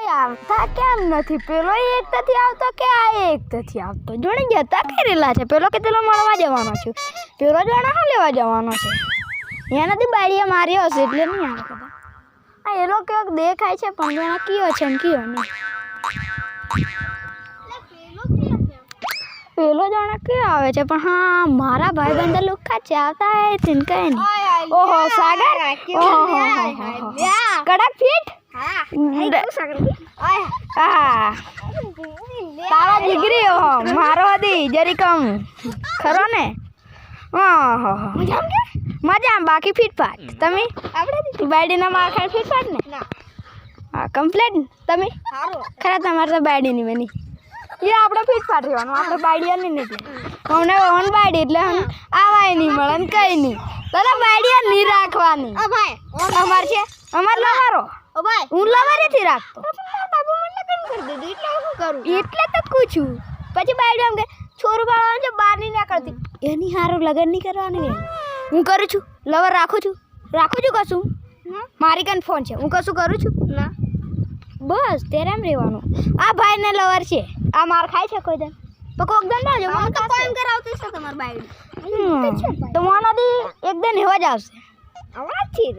કોઈ આવતા કેમ નથી પેલો એક નથી આવતો કે આ એક નથી આવતો જોડે જતા કઈ રેલા છે પેલો કે પેલો મળવા જવાનો છું પેલો જોડે હા લેવા જવાનો છે એનાથી બાળીએ માર્યો હશે એટલે નહીં આવે કદાચ આ એલો કેવો દેખાય છે પણ જોડે કયો છે ને કયો નહીં પેલો જાણે કયો આવે છે પણ હા મારા ભાઈ બંધ લુખા છે આવતા હે થીન કઈ નહીં ઓહો સાગર ઓહો હો, હો, હો, હો. કડક ફીટ હા તારા દીકરી મારો હતી જરી કમ ખરો ને. મજામાં બાકી ફીટફાટ તમે? બાયડીના માર ખાય ફીટફાટ ને? હા કમ્પ્લેટ તમે? ખરા તમારે તો બાયડીની બની. એ આપણે ફીટફાટ રહેવાનું આપણે બાયડિયા નથી અમને ઓન બાયડી એટલે હમ આવાય નહીં મળે ને કઈ નહીં. તારે બાયડિયા નહીં રાખવાની. અમાર છે? અમાર લવારો હું લવારેથી રાખતો. એટલે તો પૂછું. પછી બાયડી એમ કે છોરું બાળવાનું છે બહાર નહીં નીકળતી. એની હારું લગન નહીં કરવાનું હું કરું છું. લવર રાખું છું. રાખું છું કશું. મારી કન ફોન છે. હું કશું કરું છું? ના. બસ ત્યારે એમ રહેવાનું. આ ભાઈને લવર છે. આ માર ખાય છે કોઈ દન. તો કોક દન ના જો મને તો કોમ કરાવતી છે તમાર બાયડી? તો મોનાથી એક દન એવા જ આવશે.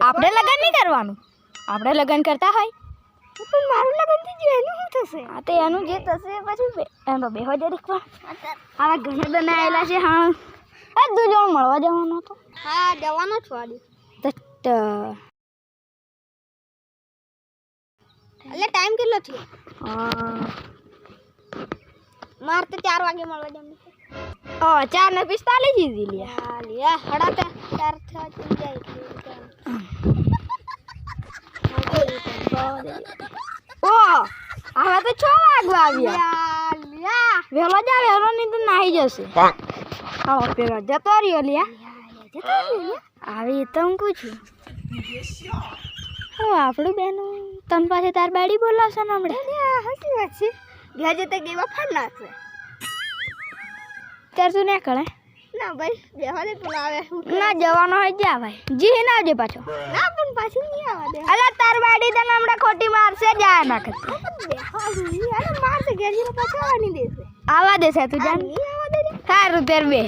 આપણે લગન નહીં કરવાનું. આપણે લગ્ન કરતા હોય? પણ મારું લગન થઈ ગયું એનું શું થશે? હા તો એનું જે થશે પછી એનો બેહો જરીક પણ આવા ઘણા બધા આવેલા છે હા. એ દુજણ જો મળવા જવાનો હતો. હા જવાનો આજે. તો એટલે ટાઈમ કેટલો થયો? મારે તો ચાર વાગે મળવા જવાનું છે. ચાર ને પિસ્તાલીસ જીધી લ્યા હા લ્યા હડા ચાર થવા જાય એટલે ઓ હવે તો છ વાગવા આવ્યા. લ્યા લ્યા જા વેલો ની તો નાહી જશે. હા પેલો જતો રહ્યો લ્યા. આવી તો હું પૂછું હા આપણું બેન તન પાસે તાર બાડી બોલાવશે ને હમણાં. હસી વાત છે ઘેર જતા ગેવા ફાડ નાખશે. ત્યારે તું ના કરે ના ભાઈ ના જવાનો હોય જા ભાઈ. જી ના આવજે પાછો. ના પણ પાછું નહીં આવવા દે અલા તાર બાડી તને હમણાં ખોટી મારશે જા ના કર મારશે દેશે. આવા દેશે તું જાન. સારું તેર બે.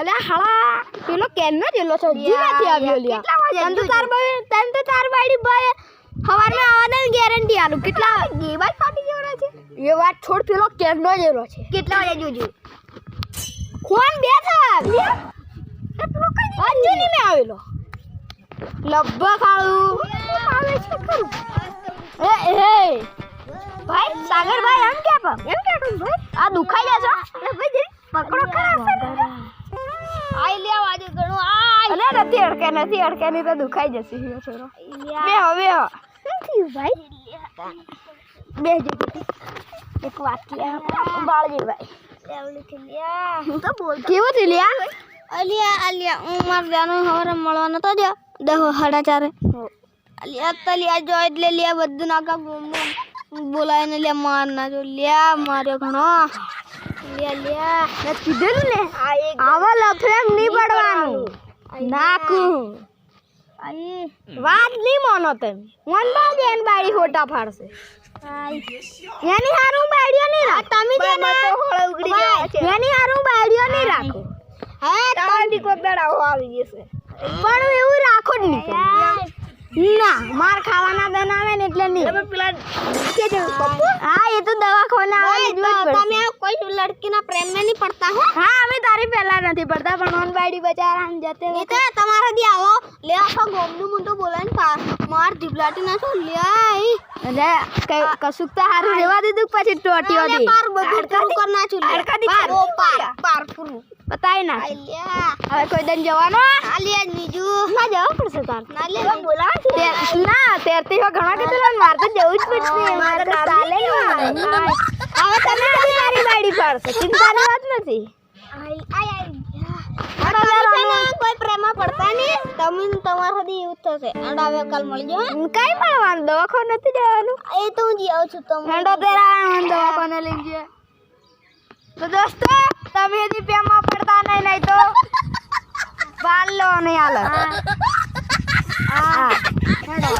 અલે હાળા પેલો કેનનો જેલો છે? હજી આવ્યો લ્યા. તન તો તાર ભાઈ તન તો તાર બાડી ભાઈ હવારમાં ગેરંટી આલું. કેટલા ગેવા જ ફાટી જવાના છે. એ વાત છોડ પેલો કેનનો જેલો છે? કેટલા વાગે જોજો? કોણ બેઠા? હજી નહીં મેં આવેલો. લબ્બા ખાળું આવે છે ખરું એ એ. ભાઈ સાગરભાઈ એમ કે પણ એમ કે ભાઈ? આ દુખાઈ જશો એ ભાઈ જરી પકડો ખરા આઈ લે આજે ઘણો આ અરે નથી અડકે નથી અડકે નહીં તો દુખાઈ જશે છોરો. બે હવે નથી ભાઈ? બે જ એક વાક્ય બાળજી ભાઈ. હું તો બોલ કેવું થયું લ્યા? અલિયા અલિયા હું માર જાનો હવારે મળવાનો તો જો. દહો સાડા ચારે. અલિયા તો લ્યા જો એટલે લ્યા બધું નાકા બોલાવીને લ્યા માર ના જો. લ્યા માર્યો ઘણો. લ્યા લ્યા. મેં કીધેલું ને આવા લફેમ નહીં પડવાનું. નાખું વાત નહીં માનો તમે. મન બાજે એન બાડી ફોટા ફાડશે. એની હારું બાડીઓ નહીં રાખ. તમે જે તો હોળે ઉગડી ગયા છે. એની હારું બાડીઓ નહીં રાખો. હે તારી કોક દડાઓ આવી જશે પણ એવું રાખો જ નહીં ના માર ખાવાના બનાવે ને એટલે નહીં. તમે પેલા હા એ તો દવાખાને આવે જ તમે કોઈ લડકીના પ્રેમમાં નહીં પડતા હો? હા અમે તારી પહેલા નથી પડતા પણ ઓન બાડી બચારા જતે એ તો તમારા દી આવો. લે આખા ગોમનું મુંડો બોલાવીને પા માર જીભલાટી ના છો લે અરે કશુંક તો હારું રેવા દીધું પછી ટોટીઓ અરે પાર બધું કરું કર ના છું હાડકાથી પાર ઓ પાર પાર પૂરું બતાય ના હવે કોઈ દન જવાનો આ લે નીજુ ના જવા પડશે તાર ના લે બોલા છે ના તેરતી હવે ઘણા કીધું માર તો જવું જ પડશે મારે તો ચાલે હવે તમે મારી બાડી પાડશે ચિંતાની વાત નથી આય તમે કોઈ પ્રેમમાં પડતા નહીં. તમે તમારા દી એવું થશે. અને હવે કાલ મળજો કઈ મળવાનું દવાખાને નથી જવાનું. એ તો હું જી આવું છું તમે હેંડો તેરા દવાખાને લઈ જઈએ તો દોસ્તો તમે હજી પેમાં પડતા નહીં નહીં તો બાલ લો નહીં હાલ હા હેંડો.